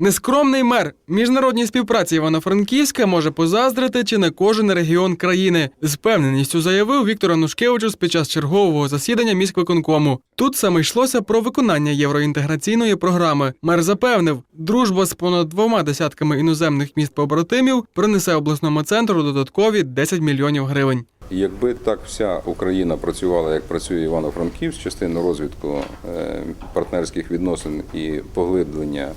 Нескромний мер міжнародній співпраці Івано-Франківська може позаздрити чи не кожен регіон країни. З впевненістю заявив Віктор Анушкевичус під час чергового засідання міськвиконкому. Тут саме йшлося про виконання євроінтеграційної програми. Мер запевнив, дружба з понад двома десятками іноземних міст побратимів принесе обласному центру додаткові 10 мільйонів гривень. Якби так вся Україна працювала, як працює Івано-Франківськ, частину розвитку е, партнерських відносин і поглиблення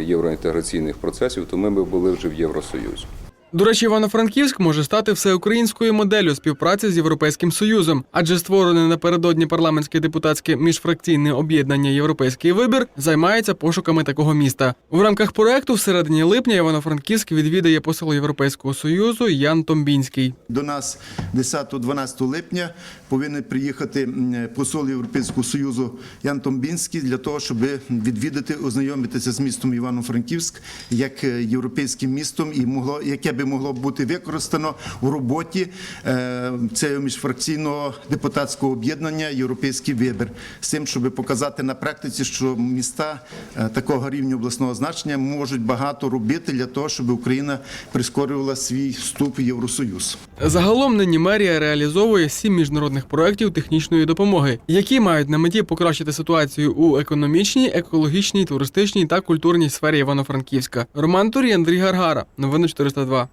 євроінтеграційних процесів, то ми б були вже в Євросоюзі. До речі, Івано-Франківськ може стати всеукраїнською моделлю співпраці з Європейським Союзом, адже створене напередодні парламентське депутатське міжфракційне об'єднання Європейський вибір займається пошуками такого міста. В рамках проекту в середині липня Івано-Франківськ відвідає посол Європейського союзу Ян Томбінський. До нас 10-12 липня повинен приїхати посол Європейського Союзу Ян Томбінський для того, щоб відвідати, ознайомитися з містом Івано-Франківськ як е, європейським містом, і могло яке би могло бути використано у роботі е, цього міжфракційного депутатського об'єднання Європейський вибір з тим, щоб показати на практиці, що міста е, такого рівня обласного значення можуть багато робити для того, щоб Україна прискорювала свій вступ в Євросоюз. Загалом нині мерія реалізовує сім міжнародних проєктів технічної допомоги, які мають на меті покращити ситуацію у економічній, екологічній, туристичній та культурній сфері Івано-Франківська. Роман Турій, Андрій Гаргара. Новини 402.